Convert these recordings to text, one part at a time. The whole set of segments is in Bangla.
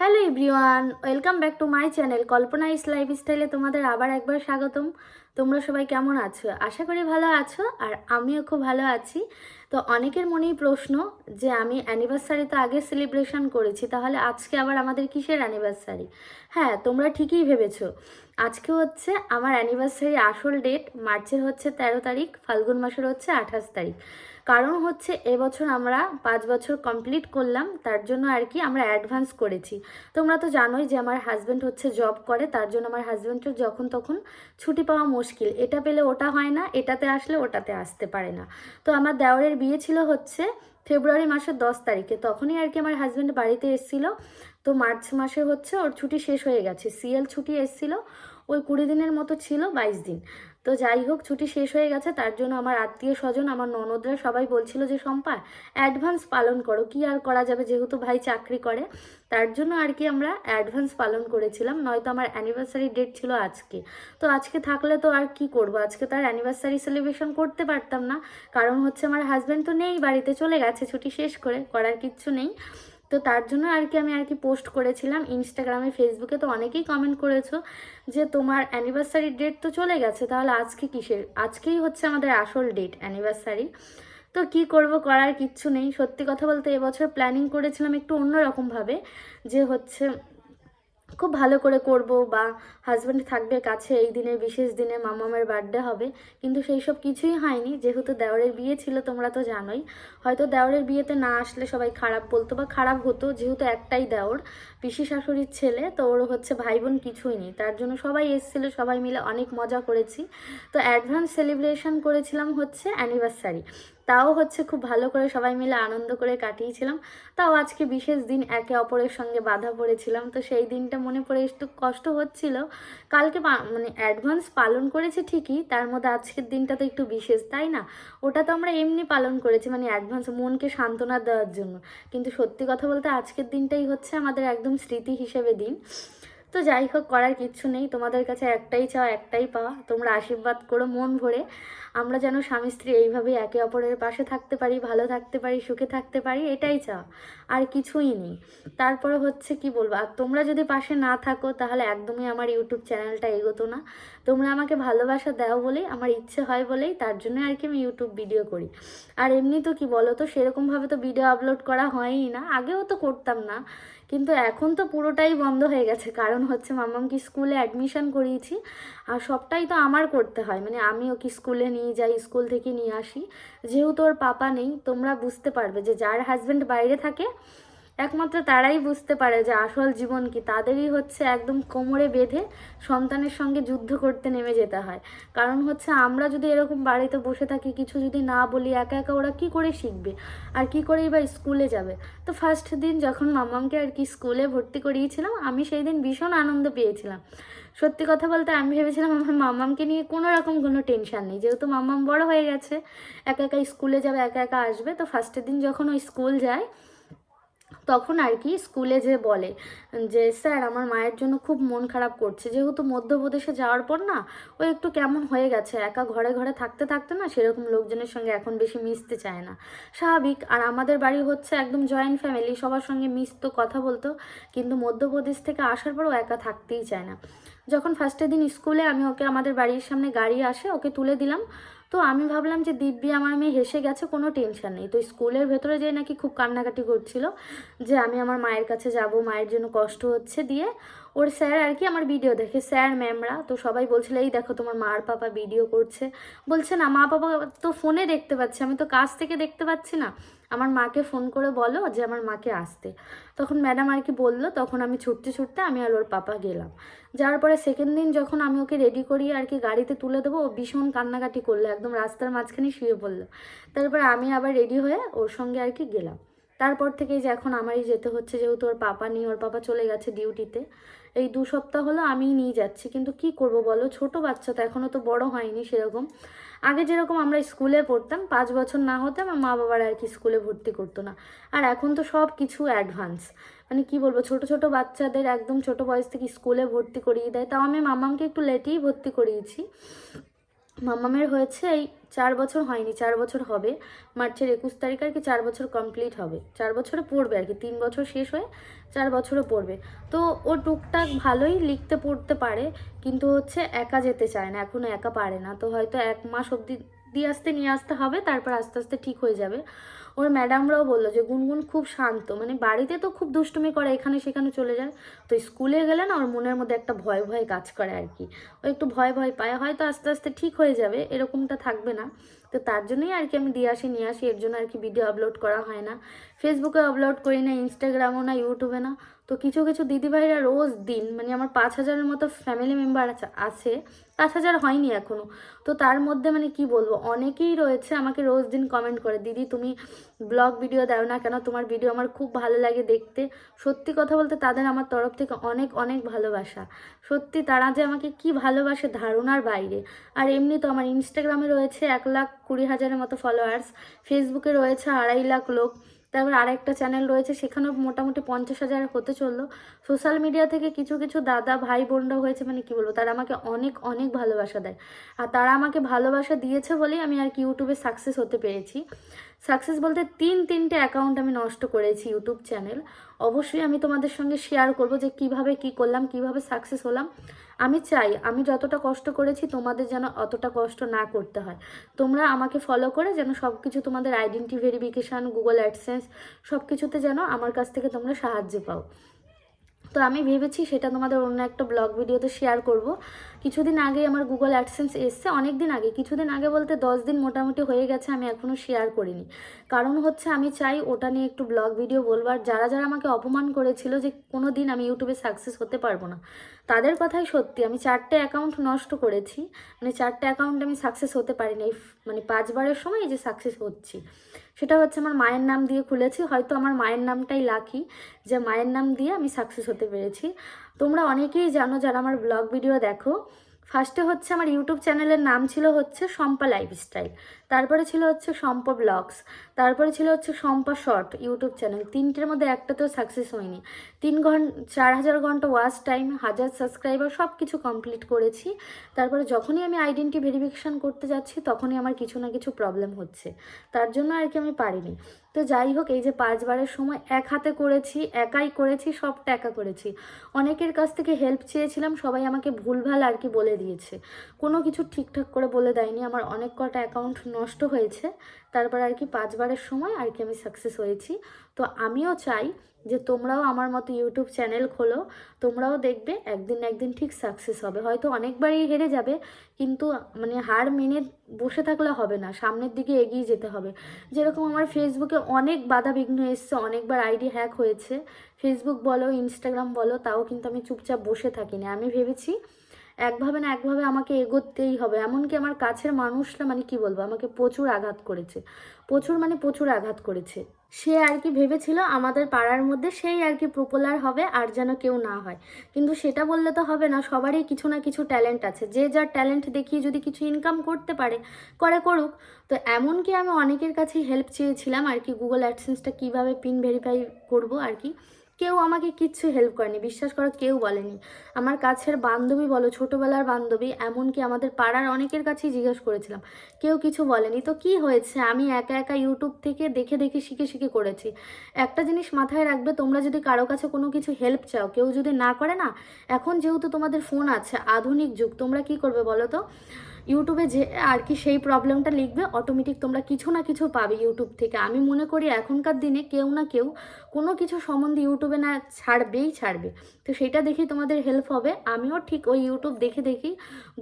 Hello everyone, welcome back to my channel. Kalpana's লাইফস্টাইলে তোমাদের আবার একবার স্বাগতম। তোমরা সবাই কেমন আছো? আশা করি ভালো আছো আর আমিও খুব ভালো আছি। তো অনেকের মনেই প্রশ্ন যে আমি অ্যানিভার্সারি তো আগে সেলিব্রেশন করেছি, তাহলে আজকে আবার আমাদের কিসের অ্যানিভার্সারি? হ্যাঁ তোমরা ঠিকই ভেবেছো। আজকে হচ্ছে আমার অ্যানিভার্সারি আসল ডেট, মার্চের হচ্ছে তেরো তারিখ, ফাল্গুন মাসের হচ্ছে আঠাশ তারিখ। কারণ হচ্ছে এবছর আমরা পাঁচ বছর কমপ্লিট করলাম, তার জন্য আর কি আমরা অ্যাডভান্স করেছি। তোমরা তো জানোই যে আমার হাজব্যান্ড হচ্ছে জব করে, তার জন্য আমার হাজব্যান্ডের যখন তখন ছুটি পাওয়া মুশকিল। এটা পেলে ওটা হয় না, এটাতে আসলে ওটাতে আসতে পারে না। তো আমার দেওরের বিয়ে ছিল হচ্ছে ফেব্রুয়ারি মাসের দশ তারিখে, তখনই আর কি আমার হাজব্যান্ড বাড়িতে এসেছিল। তো মার্চ মাসে হচ্ছে ওর ছুটি শেষ হয়ে গেছে সিএল ছুটি এসেছিল, ওই কুড়ি দিনের মতো ছিল, বাইশ দিন। তো যাই হোক, ছুটি শেষ হয়ে গেছে, তার জন্য আমার আত্মীয় স্বজন, আমার ননদরা সবাই বলছিল যে সম্পা অ্যাডভান্স পালন করো, কি আর করা যাবে যেহেতু ভাই চাকরি করে? তার জন্য আর কি আমরা অ্যাডভান্স পালন করেছিলাম, নয়তো আমার অ্যানিভার্সারি ডেট ছিল আজকে। তো আজকে থাকলে তো আর কি করব? আজকে তো আর অ্যানিভার্সারি সেলিব্রেশন করতে পারতাম না, কারণ হচ্ছে আমার হাজব্যান্ড তো নেই বাড়িতে, চলে গেছে ছুটি শেষ করে, করার কিচ্ছু নেই। তো তার জন্য আর কি আমি আর কি পোস্ট করেছিলাম ইনস্টাগ্রামে ফেসবুকে তো অনেকেই কমেন্ট করেছ যে তোমার অ্যানিভার্সারি ডেট তো চলে গেছে, তাহলে আজকে কিসের? আজকেই হচ্ছে আমাদের আসল ডেট অ্যানিভার্সারি তো কি করব করার কিচ্ছু নেই। সত্যি কথা বলতে এবছর প্ল্যানিং করেছিলাম একটু অন্যরকমভাবে, যে হচ্ছে খুব ভালো করে করব বা হাজব্যান্ড থাকবে কাছে, এই দিনে বিশেষ দিনে মামামের বার্থডে হবে। কিন্তু সেই সব কিছুই হয়নি। যেহেতু দেওরের বিয়ে ছিল, তোমরা তো জানোই। হয়তো দেওরের বিয়েতে না আসলে সবাই খারাপ বলতো বা খারাপ হতো, যেহেতু একটাই দেওর, পিসি শাশুড়ির ছেলে, তো ওর হচ্ছে ভাই বোন কিছুই নেই। তার জন্য সবাই এসেছিল, সবাই মিলে অনেক মজা করেছি। তো অ্যাডভান্স সেলিব্রেশন করেছিলাম হচ্ছে অ্যানিভার্সারি তাও হচ্ছে খুব ভালো করে সবাই মিলে আনন্দ করে কাটিয়েছিলাম। তাও আজকে বিশেষ দিন একে অপরের সঙ্গে বাধা পড়েছিলাম। তো সেই দিনটা মনে পড়ে একটু কষ্ট হচ্ছিল। কালকে মানে অ্যাডভান্স পালন করেছি ঠিকই, তার মধ্যে আজকের দিনটা তো একটু বিশেষ, তাই না? ওটা তো আমরা এমনি পালন করেছি মানে অ্যাডভান্স মনকে সান্ত্বনা দেওয়ার জন্য। কিন্তু সত্যি কথা বলতে আজকের দিনটাই হচ্ছে আমাদের একদম স্মৃতি হিসেবে দিন। তো যাই হোক, করার কিচ্ছু নেই। তোমাদের কাছে একটাই চাওয়া, একটাই পাওয়া। তোমরা আশীর্বাদ করো মন ভরে। আমরা যেন স্বামী স্ত্রী এইভাবেই একে অপরের পাশে থাকতে পারি, ভালো থাকতে পারি, সুখে থাকতে পারি, এটাই চাওয়া। আর কিছুই নেই। তারপরে হচ্ছে কি বলব, আর তোমরা যদি পাশে না থাকো, তাহলে একদমই আমার ইউটিউব চ্যানেলটা এগোতো না। তোমরা আমাকে ভালোবাসা দাও বলেই, আমার ইচ্ছে হয় বলেই, তার জন্য আর কি আমি ইউটিউব ভিডিও করি। আর এমনি তো কি বলো তো সেরকমভাবে তো ভিডিও আপলোড করা হয়ই না। আগেও তো করতাম না। কিন্তু এখন তো পুরোটাই বন্ধ হয়ে গেছে। কারণ হচ্ছে মামামকে স্কুলে অ্যাডমিশন করিয়েছি আর সবটাই তো আমার করতে হয়। মানে আমি ওকে স্কুলে নিয়ে যাই, স্কুল থেকে নিয়ে আসি। যেহেতু ওর পাপা নেই, তোমরা বুঝতে পারবে যে যার হাজব্যান্ড বাইরে থাকে একমাত্র তারাই বুঝতে পারে যে আসল জীবন কি। তাদেরই হচ্ছে একদম কোমরে বেঁধে সন্তানের সঙ্গে যুদ্ধ করতে নেমে যেতে হয়। কারণ হচ্ছে আমরা যদি এরকম বাড়িতে বসে থাকি, কিছু যদি না বলি, একা একা ওরা কি করে শিখবে? আর কি করেই বা স্কুলে যাবে? তো ফার্স্ট দিন যখন মামামকে আর কি স্কুলে ভর্তি করিয়েছিলাম, আমি সেই দিন ভীষণ আনন্দ পেয়েছিলাম। সত্যি কথা বলতে আমি ভেবেছিলাম আমার মামামকে নিয়ে কোনো রকম কোনো টেনশন নেই। যেহেতু মামাম বড় হয়ে গেছে, একা একা স্কুলে যাবে, একা একা আসবে, তো ফার্স্টের দিন যখন ওই স্কুল যায় তখন আর কি স্কুলে যে বলে, যে স্যার আমার মায়ের জন্য খুব মন খারাপ করছে। যেহেতু মধ্যপ্রদেশে যাওয়ার পর না, ও একটু কেমন হয়ে গেছে। একা ঘরে ঘরে থাকতে থাকতে না সেরকম লোকজনের সঙ্গে এখন বেশি মিশতে চায় না। স্বাভাবিক। আর আমাদের বাড়ি হচ্ছে একদম জয়েন্ট ফ্যামিলি সবার সঙ্গে মিশতো, কথা বলতো। কিন্তু মধ্যপ্রদেশ থেকে আসার পর ও একা থাকতেই চায় না। যখন ফার্স্টের দিন স্কুলে আমি ওকে আমাদের বাড়ির সামনে গাড়ি আসে, ওকে তুলে দিলাম। তো আমি ভাবলাম যে দিব্যি আমার মেয়ে হেসে গেছে, কোনো টেনশন নেই। তো স্কুলের ভেতরে যেয়ে নাকি খুব কান্নাকাটি করছিল যে আমি আমার মায়ের কাছে যাব, মায়ের জন্য কষ্ট হচ্ছে দিয়ে ওর স্যার আর কি আমার ভিডিও দেখে, স্যার, ম্যামরা তো সবাই বলছিল, এই দেখো তোমার মার পাপা ভিডিও করছে। বলছে, না, মা পাপা তো ফোনে দেখতে পাচ্ছে, আমি তো কাছ থেকে দেখতে পাচ্ছি না। আমার মাকে ফোন করে বলো যে আমার মাকে আসতে। তখন ম্যাডাম আর কি বলল, তখন আমি ছুটতে ছুটতে আমি আর ওর পাপা গেলাম। যাওয়ার পরে সেকেন্ড দিন যখন আমি ওকে রেডি করিয়ে আর কি গাড়িতে তুলে দেবো, ও ভীষণ কান্নাকাটি করল, একদম রাস্তার মাঝখানে শুয়ে পড়ল। তারপর আমি আবার রেডি হয়ে ওর সঙ্গে আর কি গেলাম। তারপর থেকে যে এখন আমারই যেতে হচ্ছে, যেহেতু ওর পাপা নিয়ে ওর পাপা চলে গেছে ডিউটিতে এই দু সপ্তাহ হলো আমিই নিয়ে যাচ্ছি, কিন্তু কি করব বলো? ছোট বাচ্চা তো এখনও তো বড় হয়নি সেরকম। আগে যেরকম আমরা স্কুলে পড়তাম, পাঁচ বছর না হতে আমার মা বাবার আর কি স্কুলে ভর্তি করতো না। আর এখন তো সব কিছু অ্যাডভান্স মানে কি বলব, ছোট ছোট বাচ্চাদের একদম ছোট বয়স থেকে স্কুলে ভর্তি করিয়ে দেয়। তাও আমি মামাকে একটু লেটেই ভর্তি করিয়েছি। মামামের হয়েছে এই চার বছর হয়নি, চার বছর হবে। মার্চের একুশ তারিখ আর কি চার বছর কমপ্লিট হবে। চার বছরে পড়বে আর কি, তিন বছর শেষ হয়ে চার বছরও পড়বে। তো ও টুকটাক ভালোই লিখতে পড়তে পারে, কিন্তু হচ্ছে একা যেতে চায় না এখনও একা পারে না। তো হয়তো এক মাস অবধি দিয়ে আসতে, নিয়ে আসতে হবে, তারপর আস্তে আস্তে ঠিক হয়ে যাবে। ওর ম্যাডামরাও বলল যে, গুনগুন খুব শান্ত। মানে বাড়িতে তো খুব দুষ্টুমি করে, এখানে সেখানে চলে যায়। তো স্কুলে গেলে না, ওর মনের মধ্যে একটা ভয় ভয় কাজ করে আর কি। ও একটু ভয় ভয় পায়। হয়তো আস্তে আস্তে ঠিক হয়ে যাবে, এরকমটা থাকবে না। তো তার জন্যই আর কি আমি দিয়ে আসি, নিয়ে আসি। এর জন্য আর কি ভিডিও আপলোড করা হয় না। ফেসবুকে আপলোড করি না ইনস্টাগ্রামও না ইউটিউবে না। তো কিছু কিছু দিদিভাইরা রোজ দিন মানে আমার পাঁচ হাজারের মতো ফ্যামিলি মেম্বার আছে পাঁচ হাজার হয়নি এখনও তো তার মধ্যে মানে কি বলব, অনেকেই রয়েছে আমাকে রোজ দিন কমেন্ট করে, দিদি, তুমি ব্লগ ভিডিও দাও না কেন? তোমার ভিডিও আমার খুব ভালো লাগে দেখতে। সত্যি কথা বলতে তাদের আমার তরফ থেকে অনেক অনেক ভালোবাসা। সত্যি তারা যে আমাকে কি ভালোবাসে ধারণার বাইরে। আর এমনি তো আমার ইনস্টাগ্রামে রয়েছে এক লাখ কুড়ি হাজারের মতো ফলোয়ার্স ফেসবুকে রয়েছে আড়াই লাখ লোক। তারপর আর একটা চ্যানেল রয়েছে, সেখানেও মোটামুটি পঞ্চাশ হাজার হতে চলল। সোশ্যাল মিডিয়া থেকে কিছু কিছু দাদা, ভাই বোনরা হয়েছে মানে কি বলব, তারা আমাকে অনেক অনেক ভালোবাসা দেয়। আর তারা আমাকে ভালোবাসা দিয়েছে বলেই আমি আর কি ইউটিউবে সাকসেস হতে পেরেছি। সাকসেস বলতে তিন তিনটে অ্যাকাউন্ট আমি নষ্ট করেছি ইউটিউব চ্যানেল অবশ্যই আমি তোমাদের সঙ্গে শেয়ার করব যে কীভাবে কি করলাম, কীভাবে সাকসেস হলাম। আমি চাই, আমি যতটা কষ্ট করেছি, তোমাদের যেন অতটা কষ্ট না করতে হয়। তোমরা আমাকে ফলো করে যেন সব কিছু তোমাদের আইডেন্টি ভেরিফিকেশান গুগল অ্যাডসেন্স সব কিছুতে যেন আমার কাছ থেকে তোমরা সাহায্য পাও। তো আমি ভেবেছি সেটা তোমাদের অন্য একটা ব্লগ ভিডিওতে শেয়ার করব। কিছুদিন আগে আমার গুগল অ্যাডসেন্স এসছে অনেক দিন আগে, কিছুদিন আগে বলতে দশ দিন মোটামুটি হয়ে গেছে, আমি এখনও শেয়ার করিনি। কারণ হচ্ছে আমি চাই ওটা নিয়ে একটু ব্লগ ভিডিও বলব, আর যারা যারা আমাকে অপমান করেছিল যে কোনো দিন আমি ইউটিউবে সাকসেস হতে পারব না, তাদের কথাই সত্যি, আমি চারটে অ্যাকাউন্ট নষ্ট করেছি মানে চারটে অ্যাকাউন্ট আমি সাকসেস হতে পারিনি, এই মানে পাঁচবারের সময় যে সাকসেস হচ্ছি। সেটা হচ্ছে আমার মায়ের নাম দিয়ে খুলেছি, হয়তো আমার মায়ের নামটাই লাকি যে মায়ের নাম দিয়ে আমি সাকসেস হতে পেরেছি। তোমরা অনেকেই জানো যারা আমার ব্লগ ভিডিও দেখো। ফার্স্টে হচ্ছে আমার ইউটিউব চ্যানেলের নাম ছিল হচ্ছে শম্পা লাইফস্টাইল তারপরে ছিল হচ্ছে শম্পা ব্লগস, তারপরে ছিল হচ্ছে শম্পা শর্ট ইউটিউব চ্যানেল। তিনটের মধ্যে একটাতেও সাকসেস হয়নি। তিন ঘণ্টা চার হাজার ঘণ্টা ওয়াচ টাইম হাজার সাবস্ক্রাইবার সব কিছু কমপ্লিট করেছি। তারপরে যখনই আমি আইডেন্টি ভেরিফিকেশান করতে যাচ্ছি, তখনই আমার কিছু না কিছু প্রবলেম হচ্ছে। তার জন্য আর কি আমি পারিনি। তো যাই হোক, এই যে পাঁচবারের সময় এক হাতে করেছি, একাই করেছি, সবটা একা করেছি। অনেকের কাছ থেকে হেল্প চেয়েছিলাম, সবাই আমাকে ভুলভাল আর কি বলে দিয়েছে। কোনো কিছু ঠিকঠাক করে বলে দেয়নি। আমার অনেক কটা অ্যাকাউন্ট নষ্ট হয়েছে, তারপর আর কি পাঁচবারের সময় আর কি আমি সাকসেস হয়েছি। তো আমিও চাই যে তোমরাও আমার মতো ইউটিউব চ্যানেল খোলো, তোমরাও দেখবে একদিন একদিন ঠিক সাকসেস হবে। হয়তো অনেকবারই হেরে যাবে, কিন্তু মানে হার মেনে বসে থাকলে হবে না, সামনের দিকে এগিয়ে যেতে হবে। যেরকম আমার ফেসবুকে অনেক বাধা বিঘ্ন এসছে, অনেকবার আইডি হ্যাক হয়েছে। ফেসবুক বলো ইনস্টাগ্রাম বলো, তাও কিন্তু আমি চুপচাপ বসে থাকিনি। আমি ভেবেছি একভাবে না একভাবে আমাকে এগোতেই হবে। এমনকি আমার কাছের মানুষরা মানে কি বলব, আমাকে প্রচুর আঘাত করেছে। প্রচুর মানে প্রচুর আঘাত করেছে। সে আর কি ভেবেছিল আমাদের পাড়ার মধ্যে সেই আর কি পপুলার হবে আর যেন কেউ না হয়। কিন্তু সেটা বললে তো হবে না, সবারই কিছু না কিছু ট্যালেন্ট আছে। যে যার ট্যালেন্ট দেখিয়ে যদি কিছু ইনকাম করতে পারে, করে করুক। তো এমনকি আমি অনেকের কাছেই হেল্প চেয়েছিলাম আর কি গুগল অ্যাডসেন্সটা কীভাবে পিন ভেরিফাই করব আর কি। কেউ আমাকে কিচ্ছু হেল্প করেনি, বিশ্বাস করো কেউ বলেনি। আমার কাছের বান্ধবী বলো, ছোটোবেলার বান্ধবী, এমনকি আমাদের পাড়ার অনেকের কাছেই জিজ্ঞেস করেছিলাম। কেউ কিছু বলেনি। তো কি হয়েছে? আমি একা একা ইউটিউব থেকে দেখে দেখে শিখে শিখে করেছি। একটা জিনিস মাথায় রাখবে, তোমরা যদি কারও কাছে কোনো কিছু হেল্প চাও, কেউ যদি না করে না, এখন যেহেতু তোমাদের ফোন আছে, আধুনিক যুগ, তোমরা কি করবে বলো তো? ইউটিউবে যে আর কি সেই প্রবলেমটা লিখবে অটোমেটিক তোমরা কিছু না কিছু পাবে ইউটিউব থেকে। আমি মনে করি এখনকার দিনে কেউ না কেউ কোনো কিছু সম্বন্ধে ইউটিউবে না ছাড়বেই ছাড়বে। তো সেটা দেখেই তোমাদের হেল্প হবে। আমিও ঠিক ওই ইউটিউব দেখে দেখি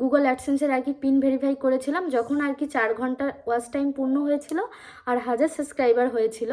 গুগল অ্যাডসেন্সের আর কি পিন ভেরিফাই করেছিলাম, যখন আর কি চার ঘণ্টা ওয়াচ টাইম পূর্ণ হয়েছিল আর হাজার সাবস্ক্রাইবার হয়েছিল।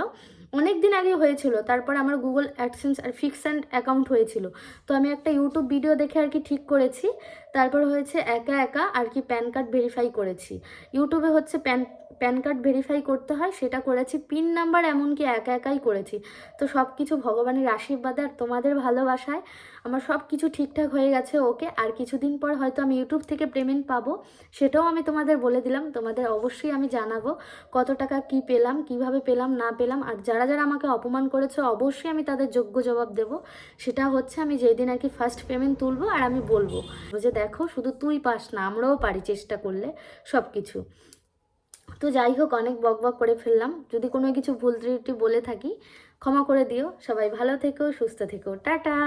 অনেক দিন আগে হয়েছিল, তারপর আমার গুগল অ্যাডসেন্স আর ফিক্স অ্যান্ড অ্যাকাউন্ট হয়েছিল। তো আমি একটা ইউটিউব ভিডিও দেখে আর কি ঠিক করেছি। তারপর হয়েছে একা একা আর কি প্যান কার্ড ভেরিফাই করেছি। ইউটিউবে হচ্ছে প্যান প্যান কার্ড ভেরিফাই করতে হয়, সেটা করেছি। পিন নাম্বার এমনকি একা একাই করেছি। তো সব কিছু ভগবানের আশীর্বাদে আর তোমাদের ভালোবাসায় আমার সব কিছু ঠিকঠাক হয়ে গেছে ওকে আর কিছুদিন পর হয়তো আমি ইউটিউব থেকে পেমেন্ট পাবো, সেটাও আমি তোমাদের বলে দিলাম। তোমাদের অবশ্যই আমি জানাব কত টাকা কি পেলাম, কীভাবে পেলাম, না পেলাম। আর যারা যারা আমাকে অপমান করেছে, অবশ্যই আমি তাদের যোগ্য জবাব দেব। সেটা হচ্ছে আমি যেই দিন আর কি ফার্স্ট পেমেন্ট তুলবো আর আমি বলব। যে দেখো, শুধু তুই পাস না, আমরাও পারি চেষ্টা করলে সব কিছু তো যাই হোক, অনেক বক বক করে ফেললাম। যদি কোনো কিছু ভুল ত্রুটি বলে থাকি, ক্ষমা করে দিও। সবাই ভালো থেকো, সুস্থ থেকো। টাটা!